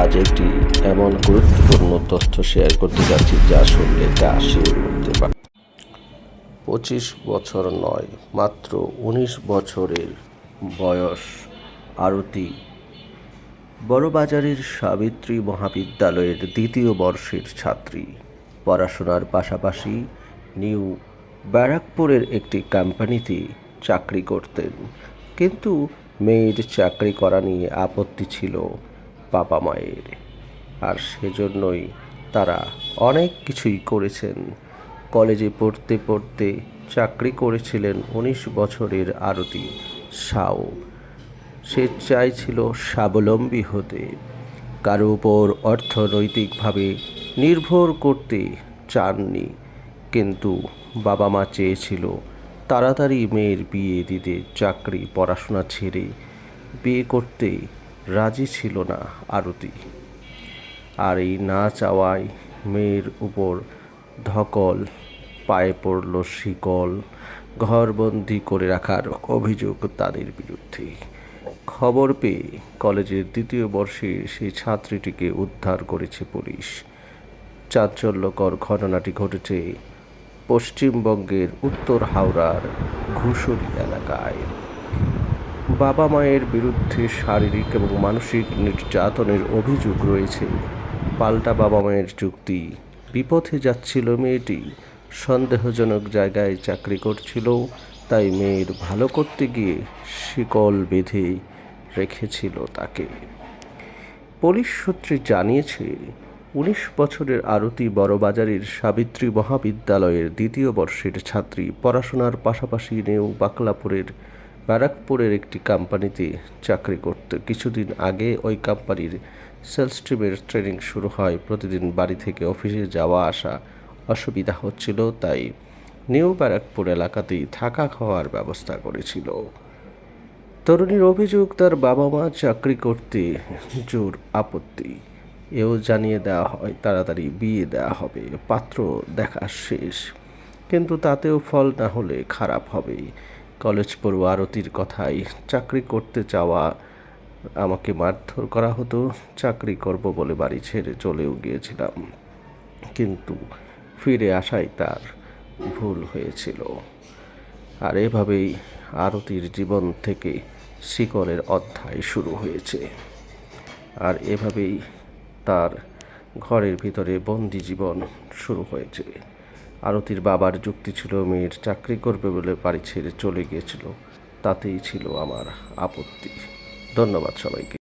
আজ একটি এমন গুরুত্বপূর্ণ তথ্য শেয়ার করতে যাচ্ছি যা শুনলে গা শিউরে উঠতে পারে পঁচিশ বছর নয়, মাত্র উনিশ বছরের বয়স। আরতি। বড়বাজারের সাবিত্রী মহাবিদ্যালয়ের দ্বিতীয় বর্ষের ছাত্রী। পড়াশোনার পাশাপাশি নিউ ব্যারাকপুরের একটি কোম্পানিতে চাকরি করতেন। কিন্তু মেয়ের চাকরি করা নিয়ে আপত্তি ছিল। বাবা মায়ের। আর সেজন্যই তারা অনেক কিছুই করেছেন। কলেজে পড়তে পড়তে চাকরি করেছিলেন উনিশ বছরের আরতি সাও। সে চাইছিল স্বাবলম্বী হতে। কারও উপর অর্থনৈতিকভাবে নির্ভর করতে চাননি। কিন্তু বাবা মা চেয়েছিল তাড়াতাড়ি মেয়ের বিয়ে দিতে, চাকরি, পড়াশোনা ছেড়ে বিয়ে করতে। রাজি ছিল না আরতি। আর এই না চাওয়ায় মেয়ের উপর ধকল, পায়ে পড়ল শিকল, ঘরবন্দি করে রাখার অভিযোগ তাদের বিরুদ্ধে। খবর পেয়ে কলেজের দ্বিতীয় বর্ষের সেই ছাত্রীটিকে উদ্ধার করেছে পুলিশ। চাঞ্চল্যকর ঘটনাটি ঘটেছে পশ্চিমবঙ্গের উত্তর হাওড়ার ঘুষুরি এলাকায়। বাবা মায়ের বিরুদ্ধে শারীরিক এবং মানসিক নির্যাতনের অভিযোগ রয়েছে। পাল্টা বাবা মায়ের যুক্তি। বিপথে যাচ্ছিল মেয়েটি। সন্দেহজনক জায়গায় চাকরি করছিল, তাই মেয়ের ভালো করতে গিয়ে শিকল বেঁধে রেখেছিল তাকে। পুলিশ সূত্রে জানিয়েছে, উনিশ বছরের আরতি বড়বাজারের সাবিত্রী মহাবিদ্যালয়ের দ্বিতীয় বর্ষের ছাত্রী পড়াশোনার পাশাপাশি নেও বাকলাপুরের ব্যারাকপুরের একটি কোম্পানিতে চাকরি করত। কিছুদিন আগে ওই কোম্পানির সেলস টিমের ট্রেনিং শুরু হয়। প্রতিদিন বাড়ি থেকে অফিসে যাওয়া আসা অসুবিধা হচ্ছিল, তাই নিউ ব্যারাকপুর এলাকাতেই থাকা খাওয়ার ব্যবস্থা করেছিল। তরুণীর অভিযোগ, তার বাবা মা চাকরি করতে জোর আপত্তি। এও জানিয়ে দেওয়া হয়, তাড়াতাড়ি বিয়ে দেওয়া হবে, পাত্র দেখা শেষ। কিন্তু তাতেও ফল না হলে খারাপ হবে। কলেজ পড়ুয়া আরতির কথাই, চাকরি করতে চাওয়া আমাকে মারধর করা হতো, চাকরি করব বলে বাড়ি ছেড়ে চলেও গিয়েছিলাম। কিন্তু ফিরে আসাই তার ভুল হয়েছিল। আর এভাবেই আরতির জীবন থেকে শিকরের অধ্যায় শুরু হয়েছে। আর এভাবেই তার ঘরের ভিতরে বন্দি জীবন শুরু হয়েছে। আরতির বাবার যুক্তি ছিল, মেয়ের চাকরি করবে বলে বাড়ি ছেড়ে চলে গিয়েছিল। তাতেই ছিল আমার আপত্তি। ধন্যবাদ সবাইকে।